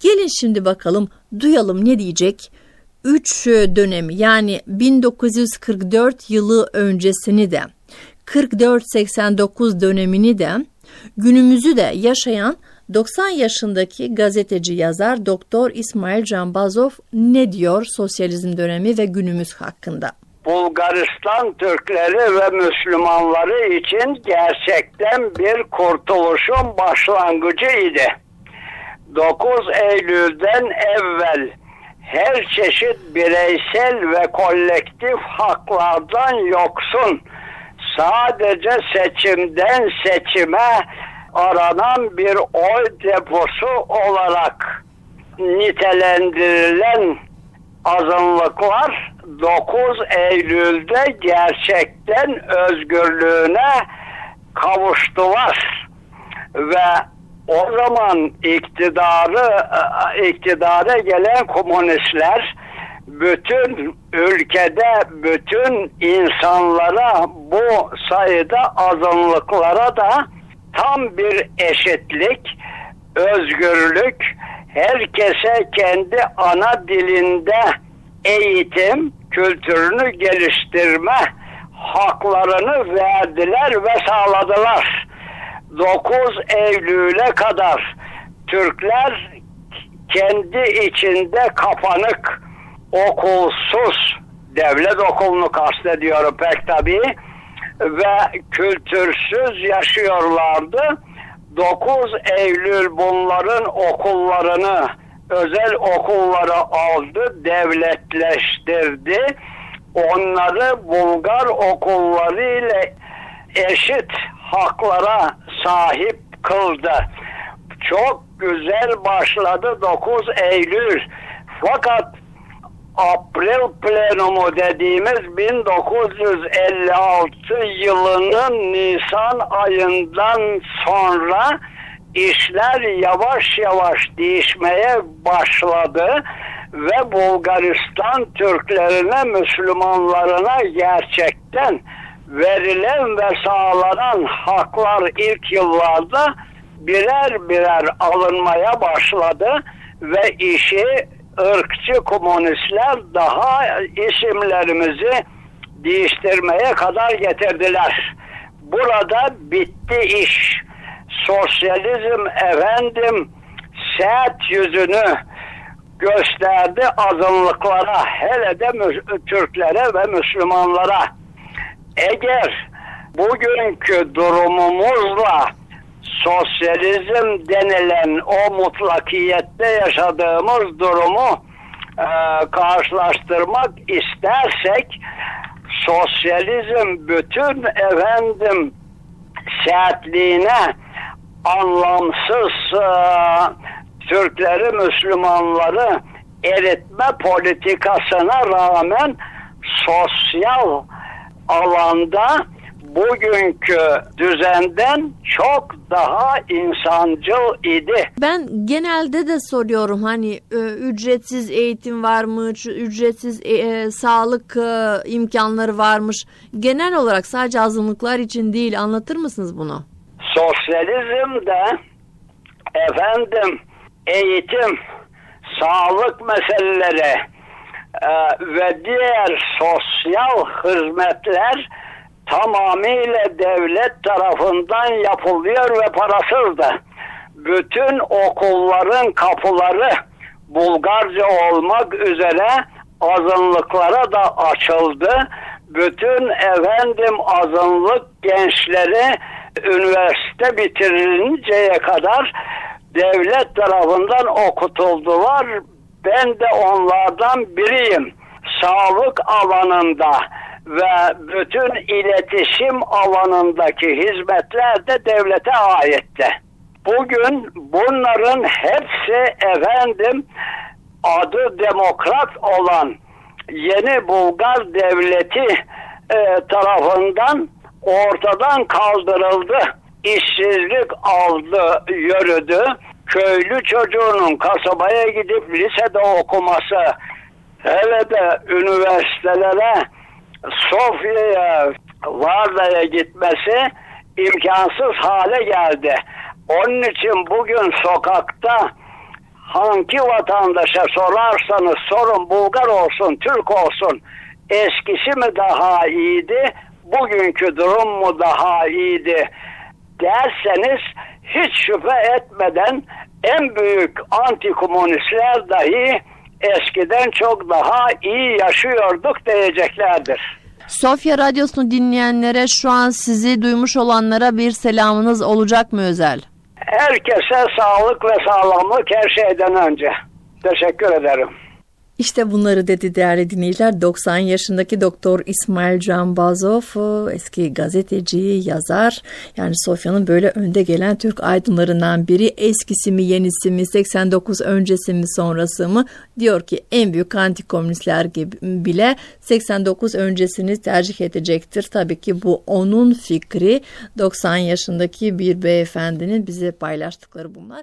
Gelin şimdi bakalım duyalım ne diyecek. 3 dönemi yani 1944 yılı öncesini de 44-89 dönemini de günümüzü de yaşayan 90 yaşındaki gazeteci yazar Doktor İsmail Canbazov ne diyor sosyalizm dönemi ve günümüz hakkında? Bulgaristan Türkleri ve Müslümanları için gerçekten bir kurtuluşun başlangıcı idi. 9 Eylül'den evvel her çeşit bireysel ve kolektif haklardan yoksun sadece seçimden seçime aranan bir oy deposu olarak nitelendirilen azınlıklar 9 Eylül'de gerçekten özgürlüğüne kavuştular ve o zaman iktidarı iktidara gelen komünistler bütün ülkede bütün insanlara bu sayıda azınlıklara da tam bir eşitlik, özgürlük, herkese kendi ana dilinde eğitim kültürünü geliştirme haklarını verdiler ve sağladılar. 9 Eylül'e kadar Türkler kendi içinde kapanık, okulsuz, devlet okulunu kastediyorum pek tabii, ve kültürsüz yaşıyorlardı. 9 Eylül bunların okullarını özel okulları aldı, devletleştirdi. Onları Bulgar okulları ile eşit haklara sahip kıldı. Çok güzel başladı 9 Eylül. Fakat April plenumu dediğimiz 1956 yılının Nisan ayından sonra işler yavaş yavaş değişmeye başladı ve Bulgaristan Türklerine, Müslümanlarına gerçekten verilen ve sağlanan haklar ilk yıllarda birer birer alınmaya başladı ve işi ırkçı komünistler daha isimlerimizi değiştirmeye kadar getirdiler. Burada bitti iş. Sosyalizm efendim sert yüzünü gösterdi azınlıklara, hele de Türklere ve Müslümanlara. Eğer bugünkü durumumuzla sosyalizm denilen o mutlakiyette yaşadığımız durumu e, karşılaştırmak istersek sosyalizm bütün efendim sertliğine anlamsız e, Türkleri, Müslümanları eritme politikasına rağmen sosyal alanda bugünkü düzenden çok daha insancıl idi. Ben genelde de soruyorum hani e, ücretsiz eğitim var mı, ücretsiz e, e, sağlık e, imkanları varmış. Genel olarak sadece azınlıklar için değil anlatır mısınız bunu? Sosyalizmde efendim eğitim, sağlık meseleleri ve diğer sosyal hizmetler tamamıyla devlet tarafından yapılıyor ve parasızdı. Bütün okulların kapıları Bulgarca olmak üzere azınlıklara da açıldı. Bütün efendim azınlık gençleri üniversite bitirinceye kadar devlet tarafından okutuldular. Ben de onlardan biriyim. Sağlık alanında ve bütün iletişim alanındaki hizmetler de devlete aitti. Bugün bunların hepsi efendim adı demokrat olan yeni Bulgar devleti e, tarafından ortadan kaldırıldı. İşsizlik aldı, yürüdü. Köylü çocuğunun kasabaya gidip lisede okuması, hele de üniversitelere Sofya'ya, Varda'ya gitmesi imkansız hale geldi. Onun için bugün sokakta hangi vatandaşa sorarsanız sorun Bulgar olsun, Türk olsun eskisi mi daha iyiydi, bugünkü durum mu daha iyiydi derseniz hiç şüphe etmeden en büyük antikomünistler dahi eskiden çok daha iyi yaşıyorduk diyeceklerdir. Sofya Radyosu'nu dinleyenlere şu an sizi duymuş olanlara bir selamınız olacak mı özel? Herkese sağlık ve sağlamlık her şeyden önce. Teşekkür ederim. İşte bunları dedi değerli dinleyiciler. 90 yaşındaki Doktor İsmail Canbazov eski gazeteci, yazar. Yani Sofya'nın böyle önde gelen Türk aydınlarından biri. Eskisi mi yenisi mi 89 öncesi mi sonrası mı? Diyor ki en büyük antikomünistler gibi bile 89 öncesini tercih edecektir. Tabii ki bu onun fikri. 90 yaşındaki bir beyefendinin bize paylaştıkları bunlar.